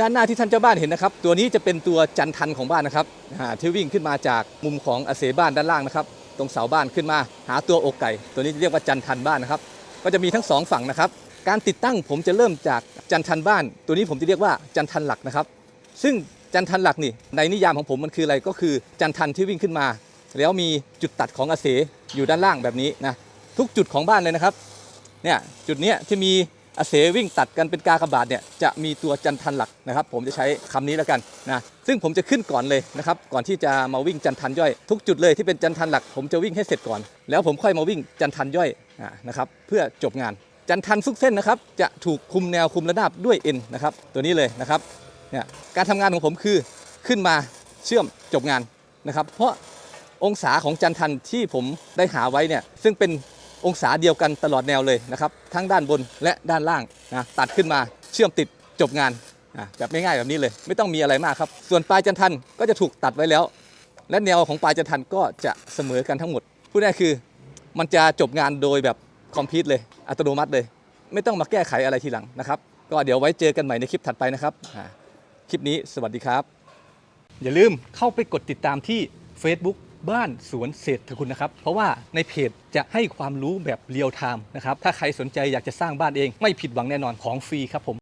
ด้านหน้าที่ท่านเจ้าบ้านเห็นนะครับ ตัวนี้จะเป็นตัวจันทันของบ้านนะครับที่วิ่งขึ้นมาจากมุมของอาเสบ้านด้านล่างนะครับ ตรงเสาบ้านขึ้นมา หาตัวอกไก่ ตัวนี้เรียกว่าจันทันบ้านนะครับ ก็จะมีทั้งสองฝั่งนะครับ การติดตั้งผมจะเริ่มจากจันทันบ้าน ตัวนี้ผมจะเรียกว่าจันทันหลักนะครับ ซึ่งจันทันหลักนี่ในนิยามของผมมันคืออะไรก็คือจันทันที่วิ่งขึ้นมา แล้วมีจุดตัดของอาเสอยู่ด้านล่างแบบนี้นะทุกจุดของบ้านเลยนะครับเนี่ยจุดเนี้ยที่มี เสวิ่งตัดกันเป็นกากบาทเนี่ยจะมีตัวจันทันหลักนะครับ ผมจะใช้คำนี้แล้วกันนะซึ่งผมจะขึ้นก่อนเลยนะครับก่อนที่จะมาวิ่งจันทันย่อย ทุกจุดเลยที่เป็นจันทันหลัก ผมจะวิ่งให้เสร็จก่อน แล้วผมค่อยมาวิ่งจันทันย่อยนะครับเพื่อจบงาน จันทันทุกเส้นนะครับจะถูกคุมแนวคุมระนาบด้วยเอ็นนะครับตัวนี้เลยนะครับเนี่ยการทำงานของผมคือขึ้นมาเชื่อมจบงานนะครับ เพราะองศาของจันทันที่ผมได้หาไว้เนี่ยซึ่งเป็น องศาเดียวกันตลอดแนวเลยนะครับ ทั้งด้านบนและด้านล่างนะตัดขึ้นมาเชื่อมติดจบงานอะแบบง่ายๆแบบนี้เลย ไม่ต้องมีอะไรมากครับ ส่วนปลายจันทันก็จะถูกตัดไว้แล้ว และแนวของปลายจันทันก็จะเสมอกันทั้งหมดพูดง่ายคือมันจะจบงานโดยแบบคอมพิวต์เลย อัตโนมัติเลย ไม่ต้องมาแก้ไขอะไรทีหลังนะครับ ก็เดี๋ยวไว้เจอกันใหม่ในคลิปถัดไปนะครับคลิปนี้สวัสดีครับ อย่าลืมเข้าไปกดติดตามที่ Facebook บ้านสวนเศรษฐคุณนะครับ เพราะว่าในเพจจะให้ความรู้แบบเรียลไทม์นะครับ ถ้าใครสนใจอยากจะสร้างบ้านเอง ไม่ผิดหวังแน่นอนของฟรีครับผม